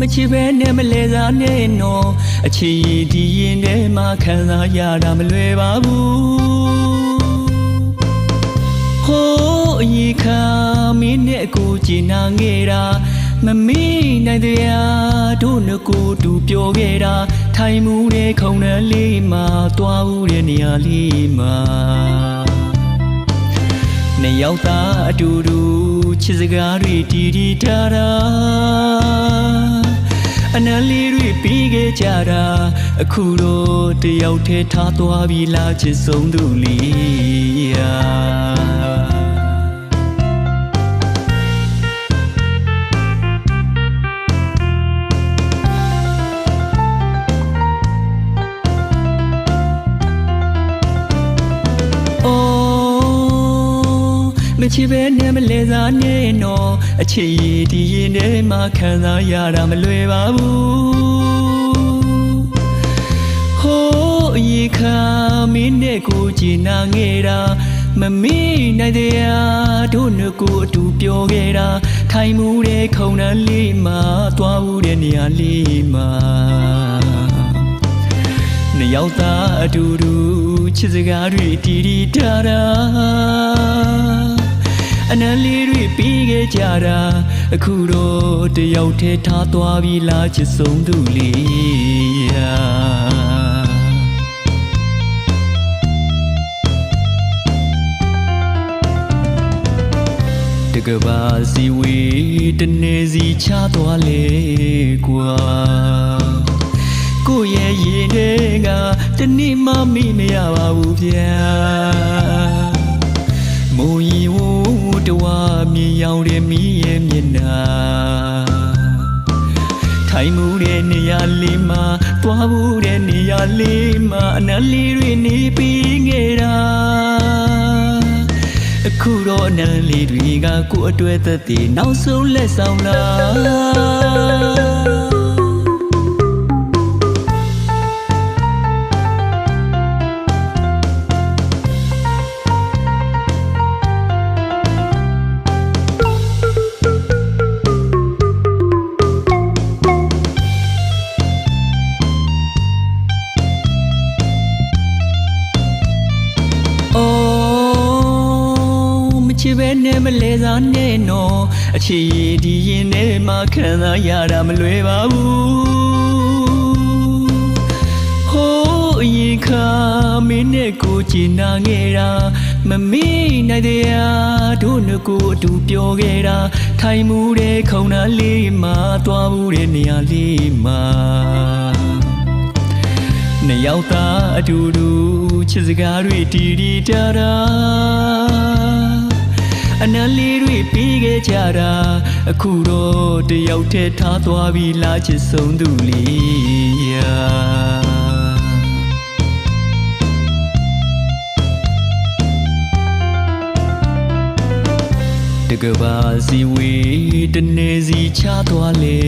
အော်မချစ်ပဲနဲ့မလဲစားနဲ့နော်အချစ်ရည်ဒီရင်ထဲမှာခံစားရတာမလွယ်ပါဘူးဟိုးအကြီးခါမင်းနဲ့ကိုကြည်နာငယ်တာမမေ့နိုင်တရားတို့နှစ်ကိုတူပြောခဲ့တာထိုင်မှုတဲ့ခုံနှလေးမှာတွားဦးတဲ့နေရာလေးမှာနှစ်ယောက်သားအတူတူ ချစ်စကားတွေတီတီတာတာအနမ်းလေးတွေပြီးခဲ့ကြတာအခုတော့တယောက်တည်းထားသွားပြီလားချစ်ဆုံးသူလေးရာ မချစ်ပဲနဲ့မလဲစားနဲ့နော်အချစ်ရည်ဒီရင်ထဲမှာခံစားရတာမလွယ်ပါဘူးဟိုးအကြီးခါမင်းနဲ့ကိုကြည်နာငယ်တာမမေ့နိုင်တရားတို့နှစ်ကိုအတူပြောခဲ့တာထိုင်မှုတဲ့ခုံနှန်းလေးမှာသွားဦးတဲ့နေရာလေးမှာနှစ်ယောက်သားအတူတူချစ်စကားတွေတီတီတာတာ အနမ်းလေးတွေပြီးခဲ့ကြတာအခုတော့တယောက်တည်းထားသွားပြီလားချစ်ဆုံးသူလေးရာတကဘာစီဝေတနေစီချသွားလေကွာကိုယ့်ရဲ့ရင်ထဲကတနေ့မှမိမရပါဘူးဗျာမုံရီဝ တဝမြေရောင်တဲ့မိရဲ့မျက်နှာထိုင်မှုတဲ့နေရာလေးမှာတွားမှုတဲ့နေရာလေးမှာအနမ်းလေးတွေနေပြီးခဲ့တာအခုတော့အနံလေးတွေကကိုယ်အတွက်သက်တည်နောက်ဆုံးလက်ဆောင်လာ ချစ်ပဲနဲ့မလဲစားနဲ့နော်အချစ်ရည်ဒီရင်ထဲမှာခံစားရတာမလွယ်ပါဘူးဟိုးအရင်ခါမင်းနဲ့ကိုကြည်နာငယ်တာမမေ့နိုင်တရားတို့နှစ်ကိုအတူပြောခဲ့တာထိုင်မှုတဲ့ခုံနာလေးမှာသွားမှုတဲ့နေရာလေးမှာနှစ်ယောက်သားအတူတူချစ်စကားတွေတီတီတာတာ အနမ်းလေးတွေပြီးခဲ့ကြတာအခုတော့တယောက်တည်းထားသွားပြီလားချစ်ဆုံးသူလေးရာတကဘာစီဝေတနေစီချသွားလေ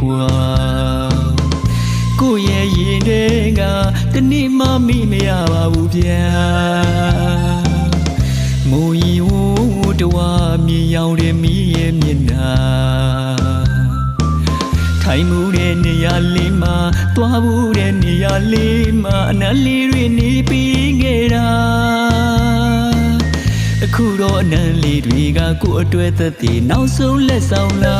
ကွာကိုယ့်ရဲ့ရင်ထဲကတနေ့မှမိမရပါဘူးဗျာမုံရီဝ တဝမြေရောင်တဲ့မိရဲ့မျက်နှာထိုင်မှုတဲ့နေရာလေးမှာတွားမှုတဲ့နေရာလေးမှာအနမ်းလေးတွေနေပြီးခဲ့တာအခုတော့အနမ်းလေးတွေကကိုယ့်အတွက်သက်တည်နောက်ဆုံးလက်ဆောင်လာ